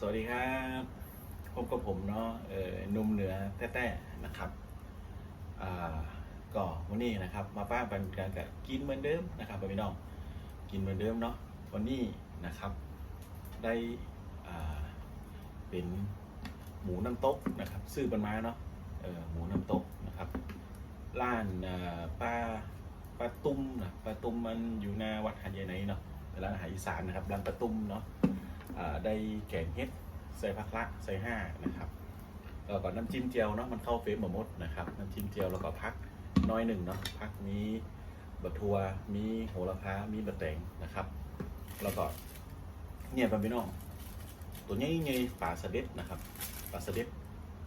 สวัสดีครับพบกับผมเนาะเออนุ่มเหนือแต้ๆนะครับอ่าก็วันนี้นะครับ มาป้ากันกันกับกินเหมือนเดิมนะครับพี่น้องกินเหมือนเดิมเนาะวันนี้นะครับ ได้อ่าเป็นหมูน้ำตกนะครับ ซื้อปันมาเนาะเออหมูน้ำตกนะครับร้านอ่าป้าป้าตุ้มนะป้าตุ้มมันอยู่หน้าวัดหันใหญ่ไหนเนาะร้านอาหารอีสานนะครับร้านป้าตุ้มเนาะ ได้แกงเฮ็ดใส่ผักละใส่ห้านะครับแล้วก็น้ำจิ้มเจียวเนาะมันเข้าเฟซหมดนะครับน้ำจิ้มเจียวแล้วก็พักน้อยหนึ่งเนาะพักมีบะทัวมีโหระพามีบะแตงนะครับแล้วก็เนี่ยป็นพี่น้องตัวใหญ่ใหญ่ปลาสะเด็ดนะครับปลาสะเด็ด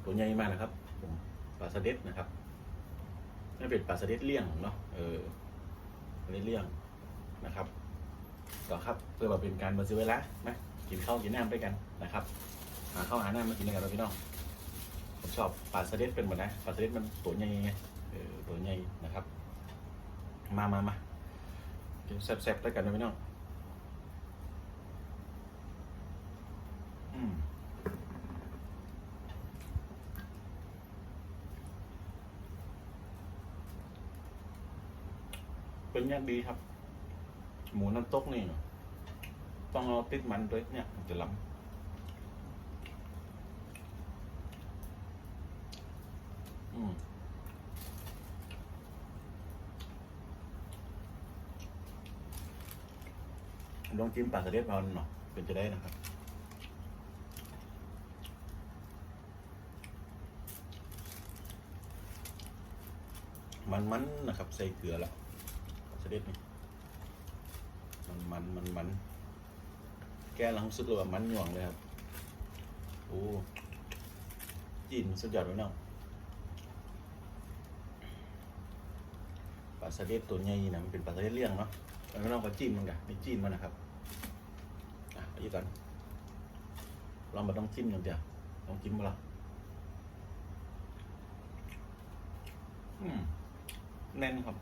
ตัวใหญ่มากนะครับผมปลาสะเด็ดนะครับนี่เป็นปลาสะเด็ดเลี่ยงเนาะเออปลาเลี่ยงนะครับก็ครับเพื่อมาเป็นการบันทึกเวลาไหม กินข้าวกินน้ำด้วยกันนะครับ หาข้าวหาน้ำมากินด้วยกันพี่น้องผมชอบปลาสเลิดเป็นหมดนะปลาสเลิดมันตัวใหญ่ไงเออตัวใหญ่นะครับ มามามาเดี๋ยวแซ่บๆด้วยกันนะพี่น้องอืมเป็นอย่างดีครับ หมูน้ำตกนี่ ต้องเอาติดมันด้วยเนี่ยมันจะล้ำอืมลองจิ้มปลาสลิดมาหน่อยเป็นจะได้นะครับมันมันนะครับ ใส่เกลือแล้วปลาสลิดนี่มันมันมันมัน แกเรารู้สึกเลยว่ามันหน่วงเลยครับ โอ้จีนสุดยอดเลยเนาะปลาสลิดตัวใหญ่นะมันเป็นปลาสลิดเลี้ยงเนาะแล้วก็ต้องก็จีนมันกะไม่จีนมันนะครับ อะไปอีกกันลองมาต้องจิ้มกันเดียวลองจิ้มมาละอืมแน่นครับ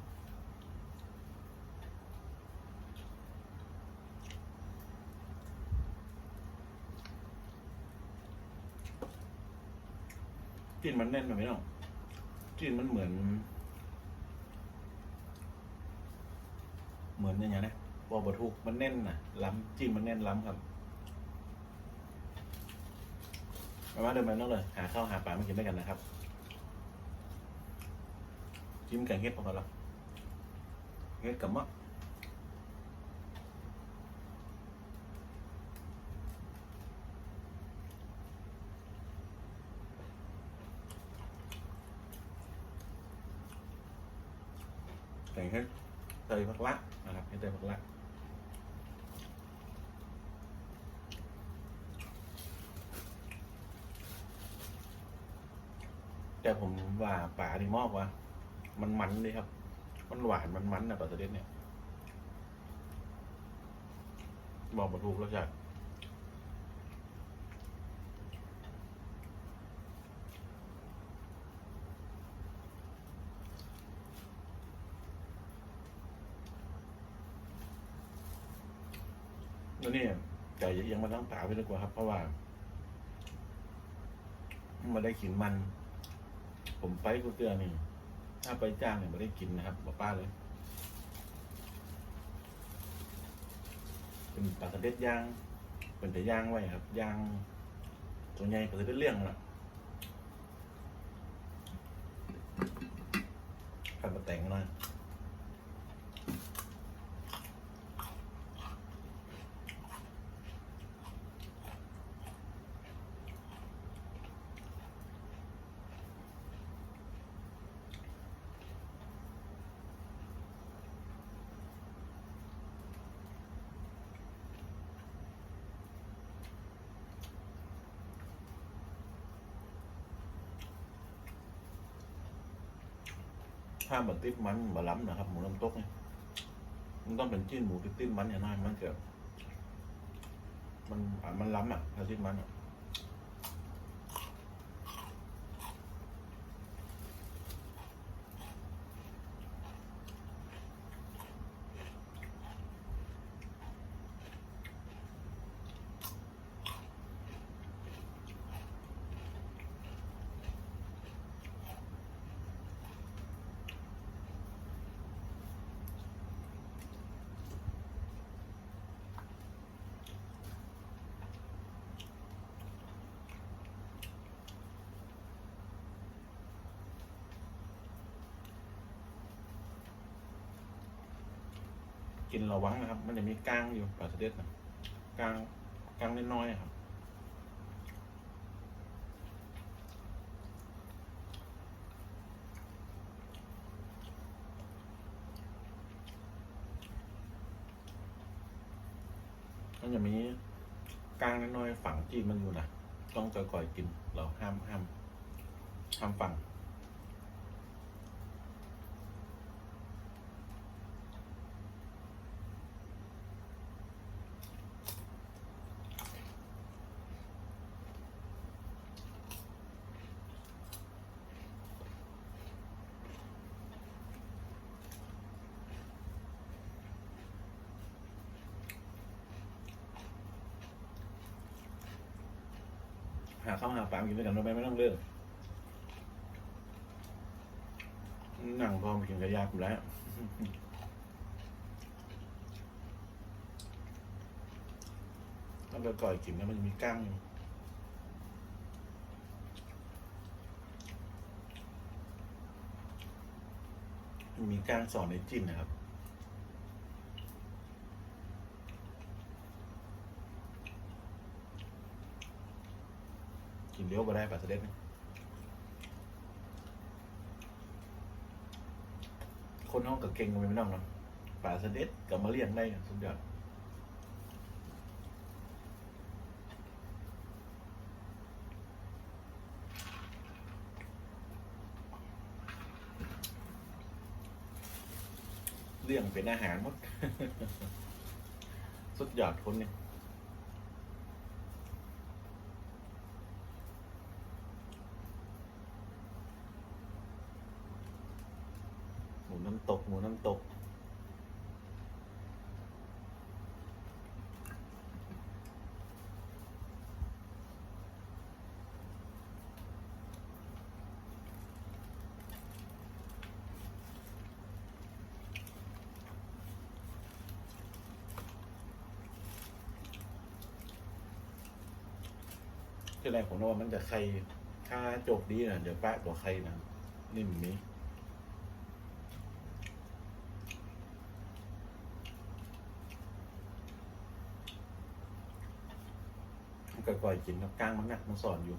นมันแน่นไหมเนาะจีนมันเหมือน เหมือนอยังไงนะบอบถูกมันแน่นนะล้ำจีนมันแน่นล้ำครับมามาเดินมาน้องเลย หาข้าวหาปลามากินด้วยกันนะครับ จิ้มแกงเห็ดพอกันแล้วเห็ดกับมะ แกงเห็ดใส่ผักละนะครับให้ใส่ผักละแต่ผมว่าป่านี่มอกว่ามันมันเลยครับ มันหวานมันมันนะปลาสลิดเนี่ย บอกมาถูกแล้วจ้ะล้วนี่ไก่ยั งมาตั้งตาไปดีกว่าครับ เพราะว่ามันได้กินมัน ผมไปกูเตือนนี่ ถ้าไปจ้างเนี่ยไม่ได้กินนะครับบอกป้าเลย เป็นปลาสะเด็ดย่าง เป็นแต่ย่างไว้ครับย่างตัวใหญ่ปลาสะเด็ดเลี้ยงละขันมาแต่งน่อ ถ้ามันติดมันบะล้ำนะครับหมูน้ำตกเนี่ยมันต้องเป็นจิ้นหมูติดติดมันอย่างน้มันเกิดมันอะมันล้ำอะถ้าติดมันอะ กินระวังนะครับ มันจะมีก้างอยู่ปลาสเด็ดนะก้างก้างน้อยๆครับมันจะมีกลางน้อยๆฝังจีนมันอยู่นะต้องก่อยๆกินเราห้ามห้ามห้ามฝัง หาข้าวหาปลากินด้วยกันได้ไมไม่ต้องเลือกหนังพอมกินกระยากอยู่แล้วต้องไปก่อยกินแล้วมันมีก้างอยู่มันมีก้างสอนในจิ้นนะครับ เลี้ยวไปได้ปลาสเด็ดคนห้องกับเก่งกันไปไม่น้องเนาะปลาสเด็ดกับมาเลี้ยงได้สุดยอดเลี้ยงเป็นอาหารหมด สุดยอดคนเนี่ย หมูน้ำตก หมูน้ำตก ที่แรกผมนึกว่ามันจะไข่ถ้าจกดีนะเดี๋ยวแปะกว่าไข่นะ นิ่มนี้ ก่อยกินกับกลางมันหนักมันสอนอยู่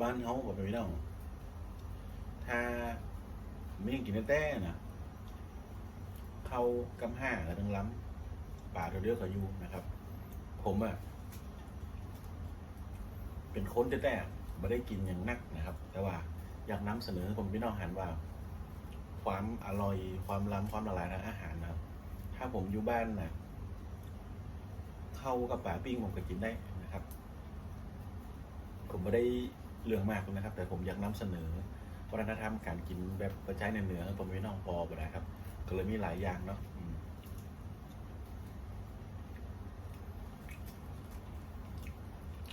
บ้านเขากับไปไม่ได้ ถ้าไม่ยังกินแต้ๆนะเขากำห้ากับทั้งล้ำป่าเดือดเขาอยู่นะครับ ผมอะเป็นคนแต้ๆไม่ได้กินอย่างนักนะครับ แต่ว่าอยากนำเสนอผมพี่น้องหันว่า ความอร่อยความล้ำความละลายทางอาหารนะครับ ถ้าผมอยู่บ้านนะเข้ากับป่าปิ้งผมก็กินได้นะครับ ผมไม่ได้เรื่องมากนะครับ แต่ผมอยากนำเสนอ วัฒนธรรมการกินแบบประใช้ในเหนือผมไม่น้องพอไปนะครับ ก็เลยมีหลายอย่างเนาะ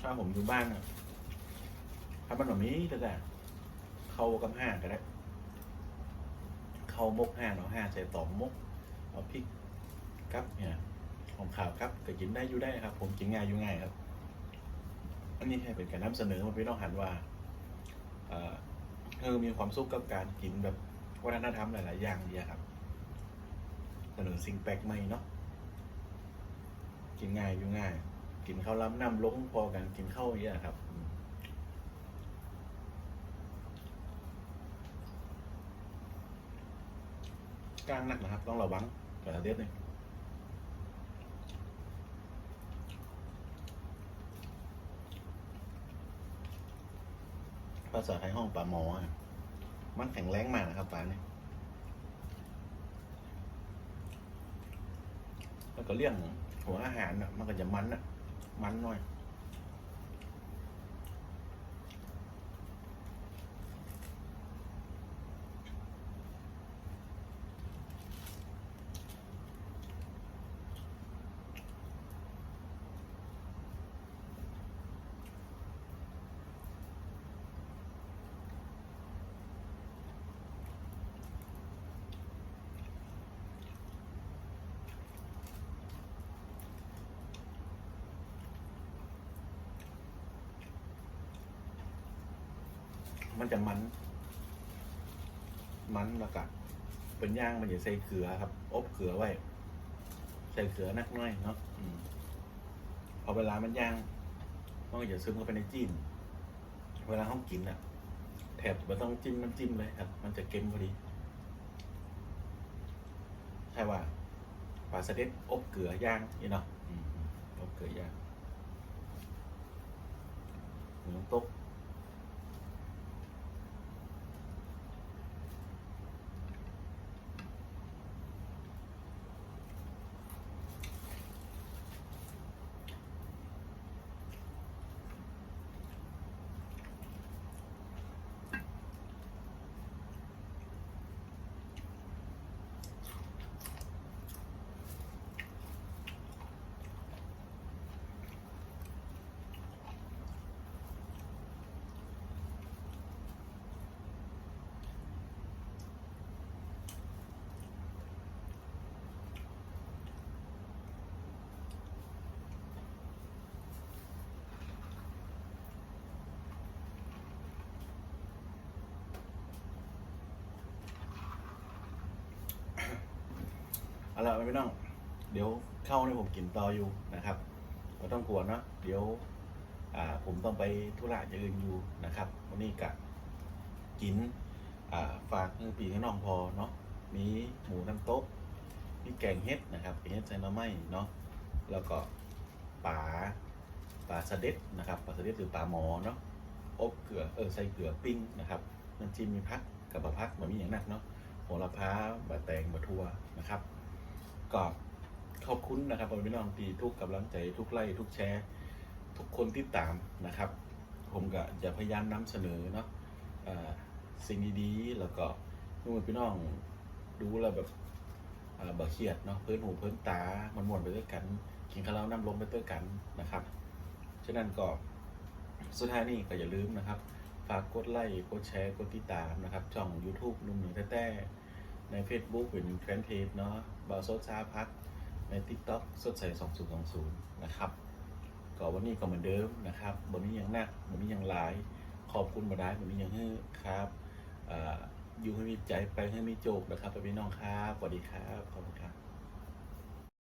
ถ้าผมอยู่บ้านอะถ้ามันแบบนี้แต่แต่เข้ากับห้าก็ได้ เข้ามกห้าเนาะห้าใส่ตองมกเอาพริกครับเนี่ยหอมขาวครับก็กินได้อยู่ได้ครับ ผมกินง่ายอยู่ง่ายครับ อันนี้ให้เป็นการนำเสนอมาพี่น้องหันว่าอ่อ เออมีความสุขกับการกินแบบวัฒนธรรมหลาย ๆ อย่างเนี่ยครับเสนอสิ่งแปลกใหม่เนาะกินง่ายอยู่ง่าย กินข้าวล้ำน้ำล้งพอกันกินข้าวอย่างเงี้ยครับกลางหนักนะครับ ต้องระวังกระเด็ดเนี่ย ภาษาไทยห้องปลาหมออะมันแข็งแรงมากนะครับปลาเนี่ย แล้วก็เลี่ยงหัวอาหารน่ะมันก็จะมันนะมันหน่อย มันจะมัน มันแล้วก็เป็นย่างมันจะใส่เกลือครับ อบเกลือไว้ ใส่เกลือนักน้อยเนาะพอเวลามันย่างมันก็จะซึมเข้าไปในจีนเวลาห้องกินอะแถบมันต้องจิ้มน้ำจิ้มเลยครับ มันจะเค็มพอดีใช่ว่าปลาสเด็ดอบเกลือย่างนี่เนาะอบเกลือย่างหมูน้ำตก เอาละไม่ต้อง เดี๋ยวเข้าให้ผมกินต่ออยู่นะครับไม่ต้องกลัวเนาะเดี๋ยวผมต้องไปธุระอย่างอื่นอยู่นะครับ วันนี้กะกินฝากมือปีให้น้องพอเนาะมีหมูน้ำตกมีแกงเฮ็ดนะครับแกงเฮ็ดใส่หน้ำไม้เนาะแล้วก็ปลาปลาสะเด็ดนะครับปลาสะเด็ดหรือปลาหมอเนาะอบเกลือเออใส่เกลือปิ้งนะครับน้ำจิ้มมีพักกับบะพักมันมีอย่างหนักเนาะโหระพาบะแตงบะทั่วนะครับ ก็ขอบคุณนะครับพี่น้องที่ทุกกำลังใจทุกไลค์ทุกแชร์ ทุกคนที่ตามนะครับ ผมก็จะพยายามนำเสนอเนาะสิ่งดีๆแล้วก็นู่นพี่น้องดูแลแบบเอ่อบะเครียดเนาะเพิ่นหูเพิ่นตา มันม่วนไปด้วยกัน กินข้าวแล้วน้ำลงไปด้วยกันนะครับ ฉะนั้นก็สุดท้ายนี้ก็อย่าลืมนะครับ ฝากกดไลค์กดแชร์กดติดตามนะครับ ช่อง YouTube นุ่มหนึ่งแต้ๆ ใน Facebook เป็นแฟนเพจเนาะบาโซชาพักใน TikTok สดใส2020 นะครับ ก็วันนี้ก็เหมือนเดิมนะครับวันนี้ยังหนักวันนี้ยังหลาย ขอบคุณมาได้วันนี้ยังฮื้อครับออยู่ให้มีใจไปให้มีโจกนะครับไปพี่น้องครับสวัสดีครับ ขอบคุณครับ